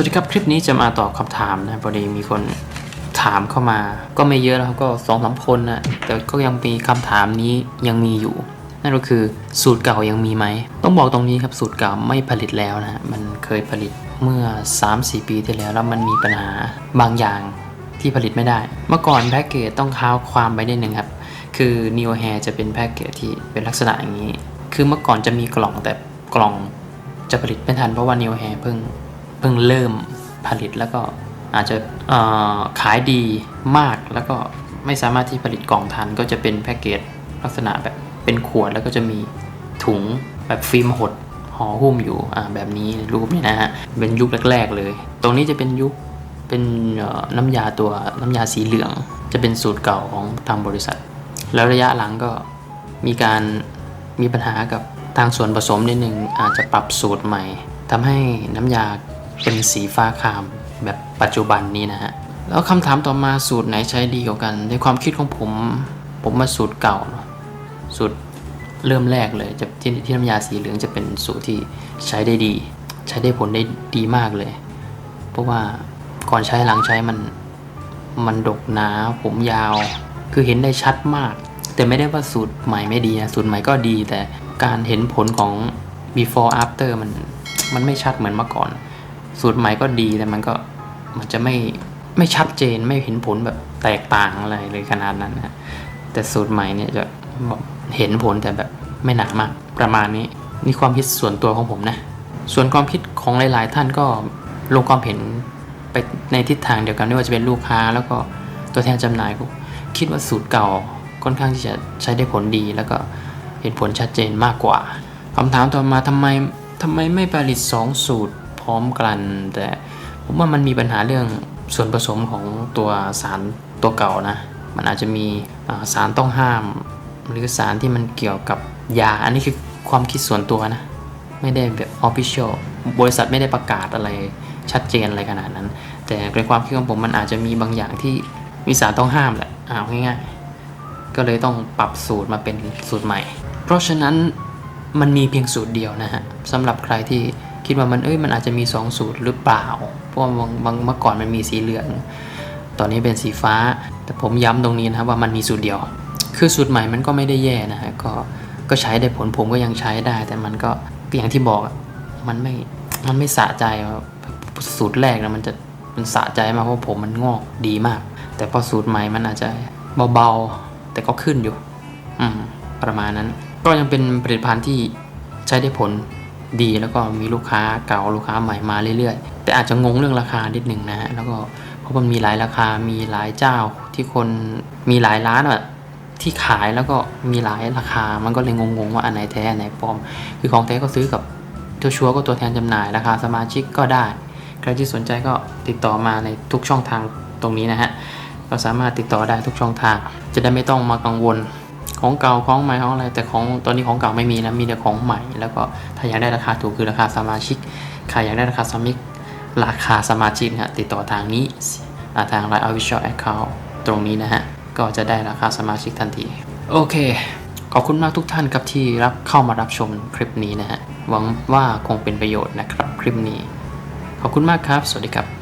วัสดีครับ คลิปนี้จะมาตอบคำถามนะพอดีมีคนถามเข้ามา ก็ไม่เยอะแล้วครับก็สองสามคนนะแต่ก็ยังมีคำถามนี้ยังมีอยู่ นั่นก็คือสูตรเก่ายังมีไหม ต้องบอกตรงนี้ครับสูตรเก่าไม่ผลิตแล้วนะมันเคยผลิตเมื่อ 3-4 ปีที่แล้วแล้วมันมีปัญหาบางอย่างที่ผลิตไม่ได้ เมื่อก่อนแพ็กเกจต้องค้าความไปนิดนึงครับ คือ Neo Hair จะเป็นแพ็กเกจที่เป็นลักษณะอย่างนี้ คือเมื่อก่อนจะมีกล่องแต่กล่องจะผลิตไม่ทันเพราะว่า Neo Hair เพิ่ง เพิ่งเริ่มผลิตแล้วก็อาจจะขายดีมากแล้วก็ไม่สามารถที่ผลิตกล่องทันก็จะเป็นแพ็กเกจลักษณะแบบเป็นขวดแล้วก็จะมีถุงแบบฟิล์มหดห่อหุ้มอยู่แบบนี้รูปนี้นะฮะเป็นยุคแรก ๆ เลย ตรงนี้จะเป็นยุคเป็นน้ำยาตัวน้ำยาสีเหลือง จะเป็นสูตรเก่าของทางบริษัท แล้วระยะหลังก็มีการมีปัญหากับทางส่วนผสมนิดนึงอาจจะปรับสูตรใหม่ทำให้น้ำยา เป็นสีฟ้าครามแบบปัจจุบันนี้นะฮะ แล้วคำถามต่อมาสูตรไหนใช้ดีกว่ากัน ในความคิดของผม ผมมาสูตรเก่า สูตรเริ่มแรกเลยจะที่ที่น้ำยาสีเหลืองจะเป็นสูตรที่ใช้ได้ดี ใช้ได้ผลได้ดีมากเลย เพราะว่าก่อนใช้หลังใช้มันมันดกหนาผมยาว คือเห็นได้ชัดมาก แต่ไม่ได้ว่าสูตรใหม่ไม่ดีนะสูตรใหม่ก็ดี แต่การเห็นผลของ before after มันมันไม่ชัดเหมือนเมื่อก่อน สูตรใหม่ก็ดีแต่มันก็มันจะไม่ไม่ชัดเจนไม่เห็นผลแบบแตกต่างอะไรเลยขนาดนั้นนะแต่สูตรใหม่เนี่ยจะเห็นผลแต่แบบไม่หนามาก ประมาณนี้นี่ความคิดส่วนตัวของผมนะ ส่วนความคิดของหลาย ๆ ท่านก็ลงความเห็นไปในทิศทางเดียวกันไม่ว่าจะเป็นลูกค้า แล้วก็ตัวแทนจำหน่ายก็คิดว่าสูตรเก่าค่อนข้างที่จะใช้ได้ผลดี แล้วก็เห็นผลชัดเจนมากกว่าคำถามต่อมาทำไมทำไมไม่ผลิต 2 สูตร พร้อมกันแต่ผมว่ามันมีปัญหาเรื่องส่วนผสมของตัวสารตัวเก่านะ มันอาจจะมีสารต้องห้าม หรือสารที่มันเกี่ยวกับยา อันนี้คือความคิดส่วนตัวนะ ไม่ได้แบบ official บริษัทไม่ได้ประกาศอะไรชัดเจนอะไรขนาดนั้น แต่ในความคิดของผมมันอาจจะมีบางอย่างที่มีสารต้องห้ามแหละเอาง่ายๆก็เลยต้องปรับสูตรมาเป็นสูตรใหม่ เพราะฉะนั้นมันมีเพียงสูตรเดียวนะฮะสำหรับใครที่ คิดว่ามันเอ้ยมันอาจจะมี 2 สูตรหรือเปล่า เพราะว่าบางบางเมื่อก่อนมันมีสีเหลือง ตอนนี้เป็นสีฟ้า แต่ผมย้ำตรงนี้นะครับว่ามันมีสูตรเดียว คือสูตรใหม่มันก็ไม่ได้แย่นะฮะก็ก็ใช้ได้ผลผมก็ยังใช้ได้ แต่มันก็อย่างที่บอกมันไม่มันไม่สะใจสูตรแรกนะมันจะมันสะใจมากเพราะผมมันงอกดีมาก แต่พอสูตรใหม่มันอาจจะเบาๆ แต่ก็ขึ้นอยู่ อืมประมาณนั้น ก็ยังเป็นผลิตภัณฑ์ที่ใช้ได้ผล ดีแล้วก็มีลูกค้าเก่าลูกค้าใหม่มาเรื่อยๆ แต่อาจจะงงเรื่องราคานิดหนึ่งนะฮะแล้วก็เพราะมันมีหลายราคามีหลายเจ้าที่คนมีหลายร้านอะที่ขายแล้วก็มีหลายราคา มันก็เลยงงๆว่าอันไหนแท้อันไหนปลอม คือของแท้ก็ซื้อกับเจ้าชัวร์ก็ตัวแทนจำหน่ายราคาสมาชิกก็ได้ ใครที่สนใจก็ติดต่อมาในทุกช่องทางตรงนี้นะฮะก็สามารถติดต่อได้ทุกช่องทาง จะได้ไม่ต้องมากังวล ของเก่าของใหม่ของอะไร แต่ของตอนนี้ของเก่าไม่มีนะมีแต่ของใหม่ แล้วก็ถ้าอยากได้ราคาถูกคือราคาสมาชิกใครอยากได้ราคาสมาชิกราคาสมาชิกนะฮะติดต่อทางนี้ทาง Line Official Account ตรงนี้นะฮะก็จะได้ราคาสมาชิกทันที โอเค ขอบคุณมากทุกท่านครับที่รับเข้ามารับชมคลิปนี้นะฮะหวังว่าคงเป็นประโยชน์นะครับคลิปนี้ ขอบคุณมากครับ สวัสดีครับ